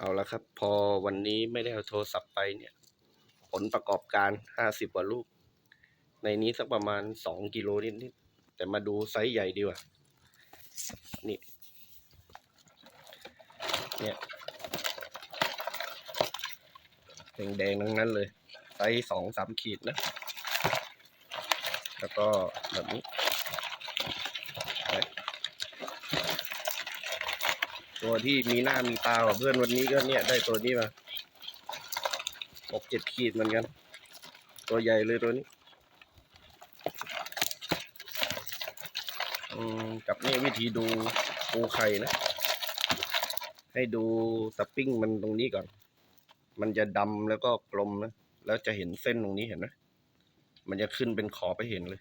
เอาละครับ พอวันนี้ไม่ได้เอาโทรศัพท์ไปเนี่ย ผลประกอบการห้าสิบกว่าลูก ในนี้สักประมาณสองกิโลนิดๆแต่มาดูไซส์ใหญ่ดีกว่านี่เนี่ยแดงๆทั้งนั้นเลยไซส์สองสามขีดนะ แล้วก็แบบนี้ ตัวที่มีหน้ามีตากว่าเพื่อนวันนี้ก็เนี่ยได้ตัวนี้มาหกเจ็ดขีดเหมือนกัน ตัวใหญ่เลยตัวนี้อืมกับนี่วิธีดูปูไข่นะ ให้ดูสปริงมันตรงนี้ก่อน มันจะดำแล้วก็กลมนะ แล้วจะเห็นเส้นตรงนี้เห็นไหมมันจะขึ้นเป็นขอบไปเห็นเลย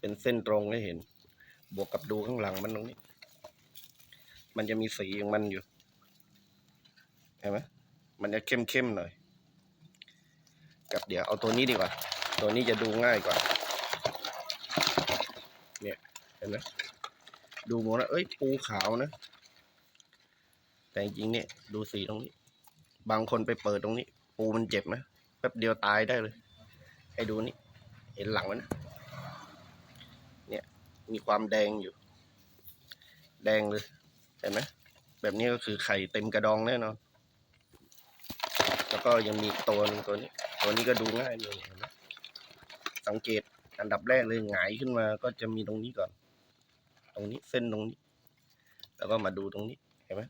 เป็นเส้นตรงให้เห็น บวกกับดูข้างหลังมันตรงนี้ มันจะมีสีของมันอยู่เห็นไหมมันจะเข้มเข้มๆหน่อยกับเดี๋ยวเอาตัวนี้ดีกว่า ตัวนี้จะดูง่ายกว่า เนี่ยเห็นไหมดูหมดแล้วเอ้ยปูขาวนะ แต่จริงๆเนี่ยดูสีตรงนี้ บางคนไปเปิดตรงนี้ ปูมันเจ็บนะแป๊บเดียวตายได้เลย ให้ดูนี่ เห็นหลังมันนะ เนี่ย มีความแดงอยู่ แดงเลย เห็นไหมแบบนี้ก็คือไข่เต็มกระดองแน่นอน แล้วก็ยังมีตัวนึงตัวนี้ ตัวนี้ก็ดูง่ายเลยเห็นไหมสังเกตอันดับแรกเลยหงายขึ้นมาก็จะมีตรงนี้ก่อน ตรงนี้เส้นตรงนี้ แล้วก็มาดูตรงนี้เห็นไหม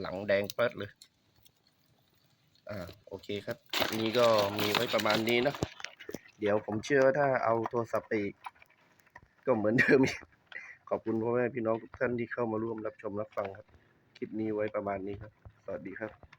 หลังแดงเปิดเลย อ่าโอเคครับคลิปนี้ก็มีไว้ประมาณนี้เนะเดี๋ยวผมเชื่อว่าถ้าเอาโทรศัพท์ไปอีกก็เหมือนเดิมอีก ขอบคุณพ่อแม่พี่น้องทุกท่านที่เข้ามาร่วมรับชมรับฟังครับ คลิปนี้ไว้ประมาณนี้ครับ สวัสดีครับ